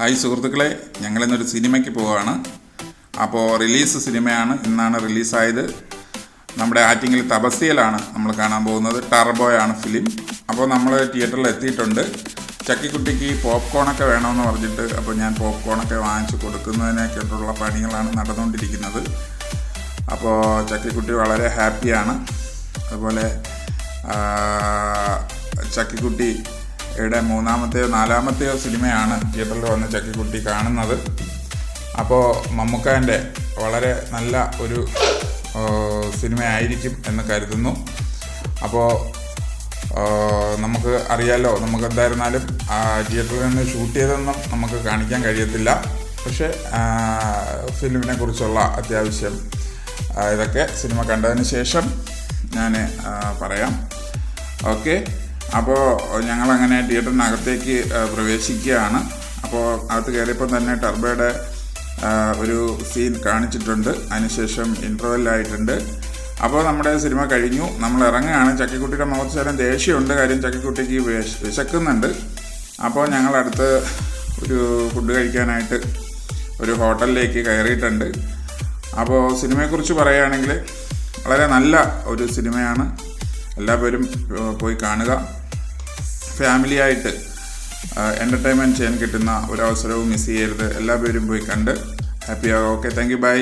Hi സുഹൃത്തുക്കളെ ഞങ്ങളിന്നൊരു സിനിമയ്ക്ക് പോവുകയാണ്. അപ്പോൾ റിലീസ് സിനിമയാണ് ഇന്നാണ് റിലീസായത്. നമ്മുടെ ആറ്റിങ്ങിൽ തപസ്യയിലാണ് നമ്മൾ കാണാൻ പോകുന്നത്. ടർബോയാണ് ഫിലിം. അപ്പോൾ നമ്മൾ തിയേറ്ററിൽ എത്തിയിട്ടുണ്ട്. ചക്കിക്കുട്ടിക്ക് പോപ്കോണൊക്കെ വേണമെന്ന് പറഞ്ഞിട്ട് അപ്പോൾ ഞാൻ പോപ്കോണൊക്കെ വാങ്ങിച്ച് കൊടുക്കുന്നതിനൊക്കെയുള്ള പണികളാണ് നടന്നുകൊണ്ടിരിക്കുന്നത്. അപ്പോൾ ചക്കിക്കുട്ടി വളരെ ഹാപ്പിയാണ്. അതുപോലെ ആ, ചക്കിക്കുട്ടിയുടെ മൂന്നാമത്തെയോ നാലാമത്തെയോ സിനിമയാണ് തിയേറ്ററിൽ വന്ന് ചക്കിക്കുട്ടി കാണുന്നത്. അപ്പോൾ മമ്മൂക്കാന്റെ വളരെ നല്ല ഒരു സിനിമയായിരിക്കും എന്ന് കരുതുന്നു. അപ്പോൾ നമുക്ക് അറിയാലോ നമുക്ക് എന്തായിരുന്നാലും തിയേറ്ററിൽ നിന്ന് ഷൂട്ട് ചെയ്തൊന്നും നമുക്ക് കാണിക്കാൻ കഴിയത്തില്ല. പക്ഷേ ഫിലിമിനെ കുറിച്ചുള്ള അത്യാവശ്യം ഇതൊക്കെ സിനിമ കണ്ടതിന് ശേഷം ഞാൻ പറയാം. ഓക്കെ. അപ്പോൾ ഞങ്ങളങ്ങനെ തിയേറ്ററിനകത്തേക്ക് പ്രവേശിക്കുകയാണ്. അപ്പോൾ അകത്ത് കയറിയപ്പോൾ തന്നെ ടർബയുടെ ഒരു സീൻ കാണിച്ചിട്ടുണ്ട്. അതിനുശേഷം ഇന്റർവെല്ലായിട്ടുണ്ട് അപ്പോൾ നമ്മുടെ സിനിമ കഴിഞ്ഞു. നമ്മൾ ഇറങ്ങുകയാണ്. ചക്കിക്കുട്ടിയുടെ മുഖത്ത് ശേഷം ദേഷ്യമുണ്ട്. കാര്യം ചക്കിക്കുട്ടിക്ക് വിശ വിശക്കുന്നുണ്ട്. അപ്പോൾ ഞങ്ങൾ അടുത്ത് ഒരു ഫുഡ് കഴിക്കാനായിട്ട് ഒരു ഹോട്ടലിലേക്ക് കയറിയിട്ടുണ്ട്. അപ്പോൾ സിനിമയെക്കുറിച്ച് പറയുകയാണെങ്കിൽ വളരെ നല്ല ഒരു സിനിമയാണ്. എല്ലാവരും പോയി കാണുക. ഫാമിലിയായിട്ട് എന്റർടൈൻമെന്റ് ചെയ്യാൻ കിട്ടുന്ന ഒരു അവസരവും മിസ് ചെയ്യരുത്. എല്ലാ പേരും പോയി കണ്ട് ഹാപ്പിയാകും ഓക്കെ താങ്ക് യു ബൈ